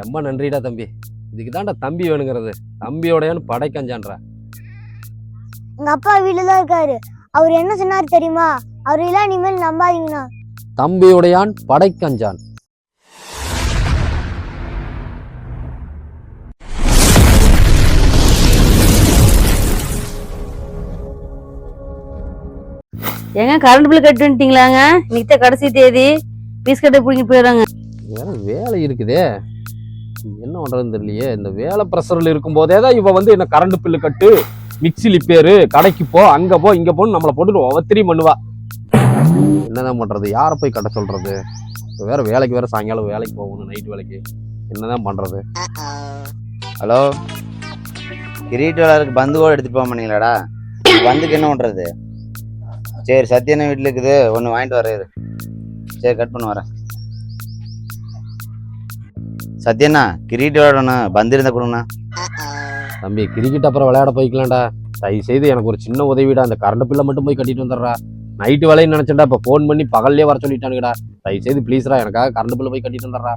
ரொம்ப நன்றிடா தம்பி. இதுக்கு தான்டா தம்பி வேணுங்கிறது. தம்பியோடையான்னு படைக்கஞ்சான்றா. எங்க அப்பா வீட்டுல தான் இருக்காரு. அவர் என்ன சொன்னாரு தெரியுமா? அவர் எல்லாம் இனிமேல் நம்பாதீங்கண்ணா. தம்பியுடையான் படைக்கஞ்சான். ஏங்க கரண்ட் பில் கட்டி வந்துட்டீங்களாங்க? இன்னைக்கு கடைசி தேதி. பீஸ் கட்ட பிடிங்கி போயிடுறாங்க. வேற வேலை இருக்குதே. என்ன பண்றதுன்னு தெரியலையே. இந்த வேலை ப்ரெஷர்ல இருக்கும் போதே தான் இவ வந்து என்ன கரண்ட் பில்லு கட்டு மிக்ஸி லிப்பேரு கடைக்கு போ அங்க போ இங்க போன்னு நம்மளை போட்டு ஒவ்வொருத்தரி பண்ணுவா. என்னதான் பண்றது? யாரை போய் கட்ட சொல்றது? இப்ப வேற வேலைக்கு வேற சாயங்காலம் வேலைக்கு போகணும் நைட் வேலைக்கு. என்னதான் பண்றது? ஹலோ கிரீட் விளாருக்கு பந்து கூட எடுத்துட்டு போக மாட்டீங்களாடா? பந்துக்கு என்ன பண்றது? சரி சத்யன வீட்டில் இருக்குது. ஒன்று வாங்கிட்டு வர்றாரு சரி கட் பண்ண வரேன். சத்யண்ணா கிரீட் விளையாடணும் பந்து இருந்தா கொடுங்கண்ணா. தம்பி கிரிக்கெட் அப்புறம் விளையாட போய்க்கலாம்டா. தயவு செய்து எனக்கு ஒரு சின்ன உதவிடா அந்த கரண்ட் பில்லை மட்டும் போய் கட்டிட்டு வந்துடுறா. நைட்டு வேலைன்னு நினைச்சேன்டா இப்போ ஃபோன் பண்ணி பகல்லே வர சொல்லிட்டானுங்கடா. தயவு செய்து ப்ளீஸ்ரா எனக்காக கரண்ட் பில்லை போய் கட்டிட்டு வந்துடுறா.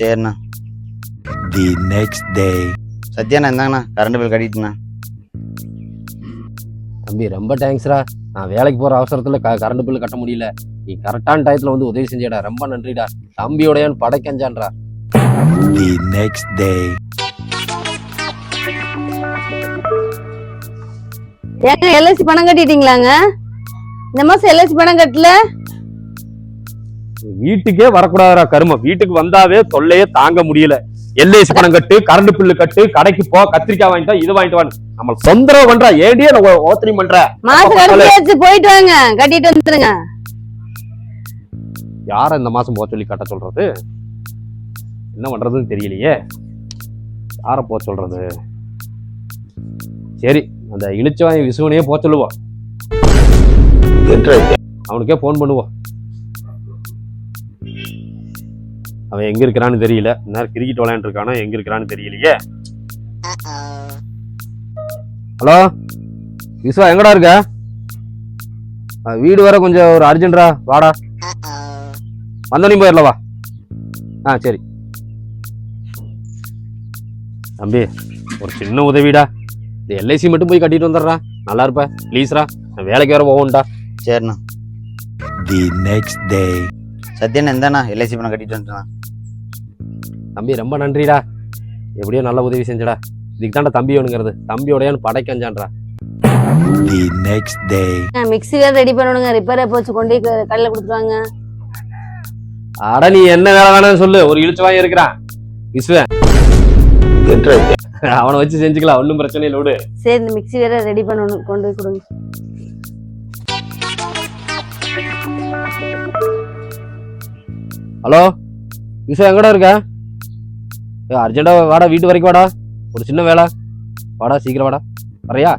சரிண்ணா. The next day. சத்யாண்ணா இந்தாங்கண்ணா கரண்ட் பில் கட்டிட்டுண்ணா. தம்பி ரொம்ப தேங்க்ஸ்ரா நான் வேலைக்கு போற அவசரத்துல க கரண்ட் பில்லு கட்ட முடியல. நீ கரெக்டான டயத்துல வந்து உதவி செஞ்சேடா. ரொம்ப நன்றிடா. தம்பியோடையான் படைக்கஞ்சான்றா. The next day. ஏங்க எல்ஐசி பணம் கட்டிட்டீங்களாங்க? இந்த மாசம் எல்ஐசி பணம் கட்டல? வீட்டுக்கே வரக்கூடாதுடா கருமம் வீட்டுக்கு வந்தாவே தொல்லையே தாங்க முடியல. எல்ஐசி பணம் கட்டு கரண்ட் பில்லு கட்டு கடைக்கு போ கத்திரிக்காய் வாங்கிட்டா இது வாங்கிட்டு வான்னு. நம்ம தொந்தரவு பண்றா ஏடியே ஓத்தனி பண்ற? மாசம் போயிட்டு வாங்க. கட்டிட்டு வந்துருங்க. யார இந்த மாசம் போக சொல்லி கட்ட சொல்றது? என்ன பண்ணுறதுன்னு தெரியலையே. யாரை போக சொல்கிறது சரி அந்த இழிச்சவாய் விசுவனையே போக சொல்லுவோம் அவனுக்கே ஃபோன் பண்ணுவோம் அவன் எங்கே இருக்கிறான்னு தெரியல. நேரம் கிரிக்கெட் விளையாண்டுருக்கானோ எங்கே இருக்கிறான்னு தெரியலையே. ஹலோ? விஸ்வா எங்கடா இருக்க? வீடு வர கொஞ்சம் ஒரு அர்ஜென்ட்ரா வாடா. வந்தோடனே போயிடலவா ஆ சரி. தம்பி ஒரு சின்ன உதவிடா. இந்த எல்ஐசி மட்டும் போய் கட்டிட்டு வந்துடுறா. நல்லா இருப்ப. ப்ளீஸ்ரா நான் வேலைக்கு வேற போகணும்டா சரிண்ணா. The next day. சத்யண்ணா இந்தாண்ணா எல்ஐசி பணம் கட்டிட்டு வந்துட்டேண்ணா தம்பி ரொம்ப நன்றிடா. எப்படியோ நல்ல உதவி செஞ்சடா. இதுக்கு தான்டா தம்பி வேணுங்கிறது. தம்பியோடையான்னு படைக்கஞ்சான்றா The next day. மிக்ஸி வேற ரெடி பண்ணணுங்க. ரிப்பேர் போச்சு கொண்டு கடையில கொடுத்துருவாங்க அட நீ என்ன வேலை வேணாம்னு சொல்லு. ஒரு இழுச்சு வாங்கி இருக்கிறான் விஸ்வன் அவனை வச்சு செஞ்சுக்கலாம். ஒன்றும் பிரச்சனை இல்லை விடு. சரி இந்த மிக்ஸி வேற ரெடி பண்ணணும். கொண்டு போய் கொடுங்க. ஹலோ விஸ்வா எங்கடா இருக்க? ஏ அர்ஜென்ட்டா வாடா வீட்டு வரைக்கும் வாடா. ஒரு சின்ன வேலை. வாடா சீக்கிரம் வாடா. வரையா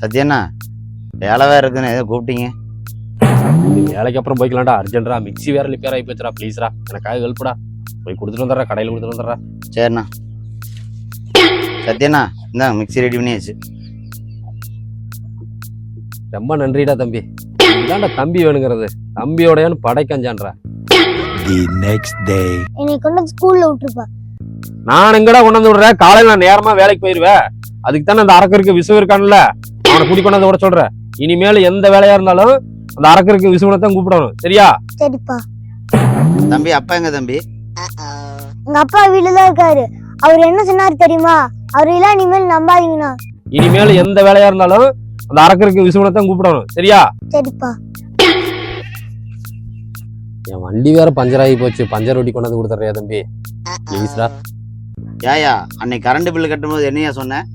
சத்யண்ணா வேலை வேறு இருக்குன்னு எதோ கூப்பிட்டீங்க. வேலைக்கு அப்புறம் போய்க்கலாம்டா. அர்ஜென்ட்ரா மிக்ஸி வேற ரிப்பேர் ஆகி போச்சுடா ப்ளீஸ்ரா எனக்காக ஹெல்ப்டா போய் கொடுத்துட்டு வந்துடுறா கடையில் கொடுத்துட்டு வந்துடுறா. சரிண்ணா. சத்யண்ணா இந்தாங்க மிக்ஸி ரெடி பண்ணியாச்சு. ரொம்ப நன்றிடா தம்பி. இதான்டா தம்பி வேணுங்கிறது. தம்பியோடையான்னு படைக்கஞ்சான்றா. The next day. என்னை கொண்டு வந்து ஸ்கூல்ல விட்டுருப்பா. நான் எங்கடா கொண்டு வந்து விடுறேன்? காலையில நான் நேரமா வேலைக்கு போயிருவேன் அதுக்கு தானே அந்த அரக்கருக்கு விசுவு இருக்கான்ல. அவனை கூட்டி கொண்டு வந்து விட சொல்றேன் இனிமேல் எந்த வேலையா இருந்தாலும் அந்த அரக்கருக்கு விசுவனை தான் கூப்பிடணும். சரியா? சரிப்பா. தம்பி அப்பா எங்க தம்பி? எங்க அப்பா வீட்டுல தான் இருக்காரு. அவர் என்ன சொன்னாரு தெரியுமா? அவர் எல்லாம் இனிமேல் நம்பாதீங்கண்ணா. இனிமேல் எந்த வேலையா இருந்தாலும் அந்த அரக்கருக்கு விசுவனை தான் கூப்பிடணும். சரியா? சரிப்பா. என் வண்டி வேற பஞ்சர் ஆகி போச்சு. பஞ்சர் ஒட்டி கொண்டு வந்து கொடுத்துறியா தம்பி? ப்ளீஸ்டா. ஏயா அன்னைக்கு கரண்ட் பில்லு கட்டும்போது என்னையா சொன்னேன்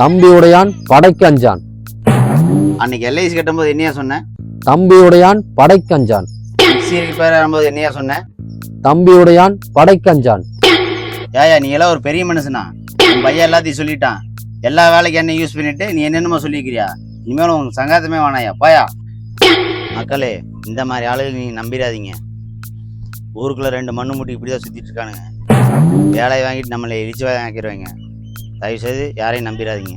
தம்பியுடையான் படைக்கஞ்சான் அன்னைக்கு எல்ஐசி கட்டும்போது என்னையா சொன்னேன் தம்பியுடையான் படைக்கஞ்சான் மிக்ஸி ரிப்பேர் ஆகும்போது என்னையா சொன்னேன் தம்பியுடையான் படைக்கஞ்சான். ஏயா நீ எல்லாம் ஒரு பெரிய மனுஷனா? உன் பையன் எல்லாத்தையும் சொல்லிட்டான். எல்லா வேலைக்கு என்ன யூஸ் பண்ணிட்டு நீ என்னென்னமோ சொல்லிக்கிறியா இனிமேல் உங்க சங்காத்தமே வேணாயா பாயா. மக்களே இந்த மாதிரி ஆளுகள் நீங்கள் நம்பிடாதீங்க. ஊருக்குள்ள ரெண்டு மண்ணு மூட்டி இப்படிதான் சுத்திட்டு இருக்கானுங்க. வேலையை வாங்கிட்டு நம்மளை எரிச்சு வாங்கிடுவாங்க தயவு செய்து யாரையும் நம்பிடாதீங்க.